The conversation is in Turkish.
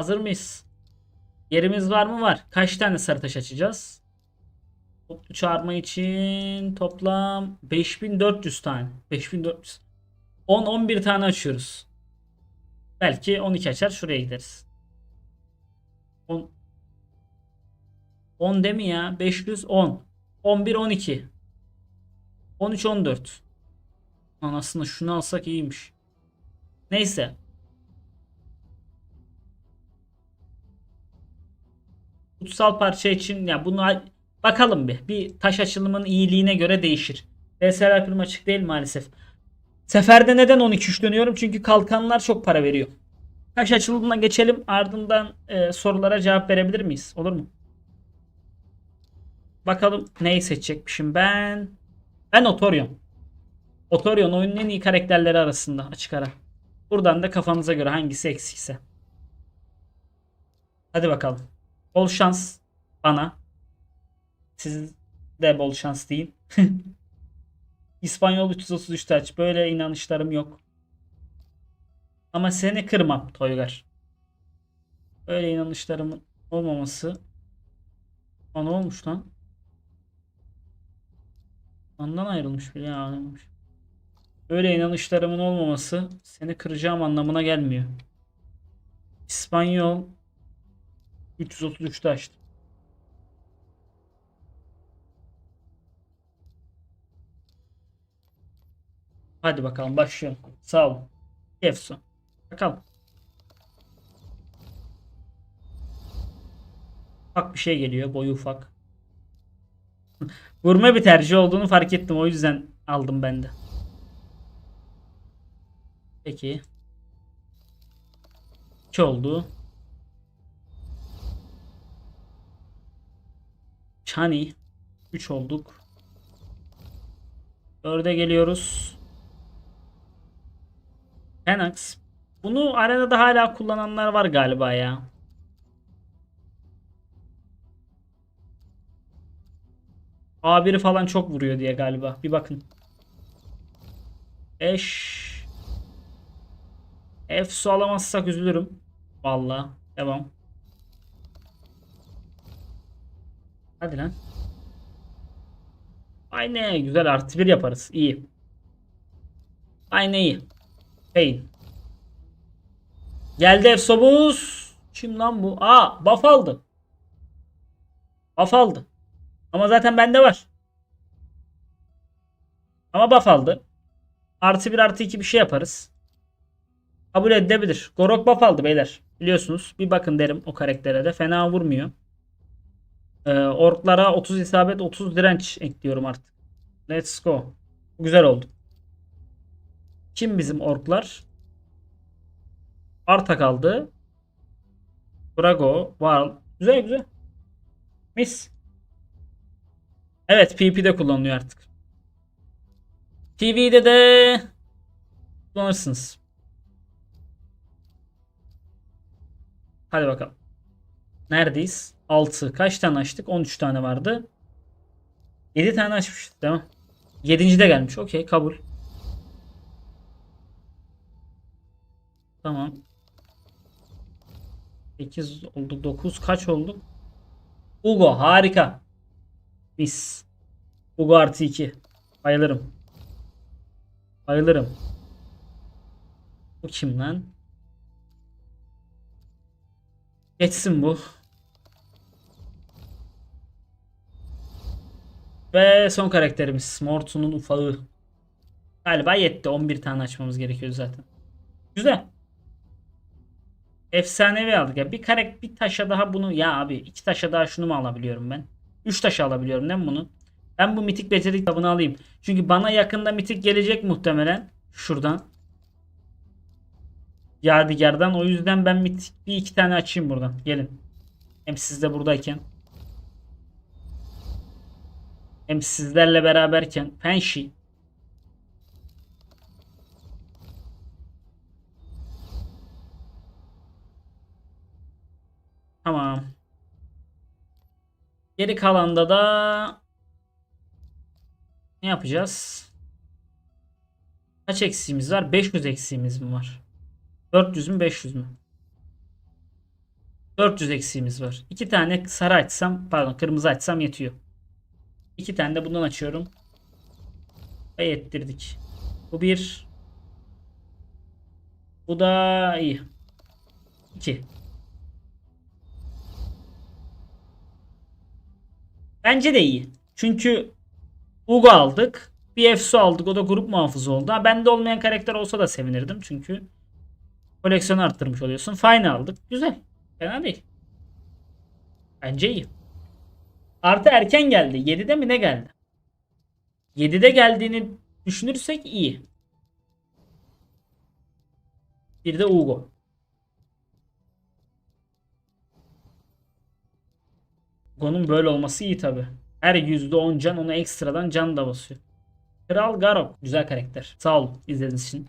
Hazır mıyız? Yerimiz var mı? Var. Kaç tane sarı taş açacağız? Toplu çağırma için toplam 5400 tane. 5400. 10-11 tane açıyoruz. Belki 12 açar şuraya gideriz. 10 10 değil mi ya? 510. 11 12. 13 14. Lan aslında şunu alsak iyiymiş. Neyse. Kutsal parça için ya bunu al- bakalım bir. Bir taş açılımının iyiliğine göre değişir. DSL prim açık değil maalesef. Seferde neden 12-3 dönüyorum? Çünkü kalkanlar çok para veriyor. Taş açılımına geçelim. Ardından e, sorulara cevap verebilir miyiz? Olur mu? Bakalım neyi seçecekmişim ben. Ben Otorion. Otorion oyunun en iyi karakterleri arasında açık ara. Buradan da kafanıza göre hangisi eksikse. Hadi bakalım. Bol şans bana. Siz de bol şans deyin. İspanyol 333 taç. Böyle inanışlarım yok. Ama seni kırmam Toygar. Böyle inanışlarımın olmaması. Aa, ne olmuş lan? Ondan ayrılmış bile ya. ayrılmış. Böyle inanışlarımın olmaması seni kıracağım anlamına gelmiyor. İspanyol 333'te açtım. Hadi bakalım başlayalım. Sağ olun. Efsun. Bakalım. Ufak bir şey geliyor. Boyu ufak. Vurma bir tercih olduğunu fark ettim. O yüzden aldım ben de. Peki. 2 oldu. Chani. 3 olduk. 4'e geliyoruz. Penax. Bunu arenada hala kullananlar var galiba ya. A1'i falan çok vuruyor diye galiba. Bir bakın. 5 Efsu alamazsak üzülürüm. Vallahi. Devam. Hadi lan. Aynı güzel artı bir yaparız. İyi. Aynı iyi. Pain. Geldi Efsobus. Kim lan bu? Aa buff aldı. Buff aldı. Ama zaten bende var. Ama buff aldı. Artı bir artı iki bir şey yaparız. Kabul edilebilir. Gorok buff aldı beyler. Biliyorsunuz. Bir bakın derim o karaktere de. Fena vurmuyor. Ee, orklara 30 isabet 30 direnç ekliyorum artık. Let's go. Güzel oldu. Kim bizim orklar? Arta kaldı. Brago. Varl. Güzel güzel. Mis. Evet PvP'de kullanılıyor artık. TV'de de kullanırsınız. Hadi bakalım. Neredeyiz? 6. Kaç tane açtık? 13 tane vardı. 7 tane açmıştık değil mi? 7. de gelmiş. Okey kabul. Tamam. 8 oldu. 9 kaç oldu? Ugo harika. Mis. Ugo artı 2. Bayılırım. Bayılırım. Bu kim lan? Geçsin bu. Ve son karakterimiz Mortu'nun ufağı. Galiba yetti. 11 tane açmamız gerekiyor zaten. Güzel. Efsanevi aldık ya. Bir karak bir taşa daha bunu ya abi iki taşa daha şunu mu alabiliyorum ben? Üç taşa alabiliyorum değil mi bunu? Ben bu mitik beceri kitabını alayım. Çünkü bana yakında mitik gelecek muhtemelen. Şuradan. Yadigardan. O yüzden ben mitik bir iki tane açayım buradan. Gelin. Hem siz de buradayken. Hem sizlerle beraberken. Penşi. Tamam. Geri kalanda da ne yapacağız? Kaç eksiğimiz var? 500 eksiğimiz mi var? 400 mü 500 mü? 400 eksiğimiz var. İki tane sarı açsam pardon kırmızı açsam yetiyor. İki tane de bundan açıyorum. Ve yettirdik. Bu bir. Bu da iyi. 2. Bence de iyi. Çünkü Ugo aldık. Bir Efsu aldık. O da grup muhafızı oldu. Ha, bende olmayan karakter olsa da sevinirdim. Çünkü koleksiyonu arttırmış oluyorsun. Fine aldık. Güzel. Fena değil. Bence iyi. Artı erken geldi. 7'de mi ne geldi? 7'de geldiğini düşünürsek iyi. Bir de Ugo. Ugo'nun böyle olması iyi tabi. Her %10 can ona ekstradan can da basıyor. Kral Garok. Güzel karakter. Sağ olun izlediğiniz için.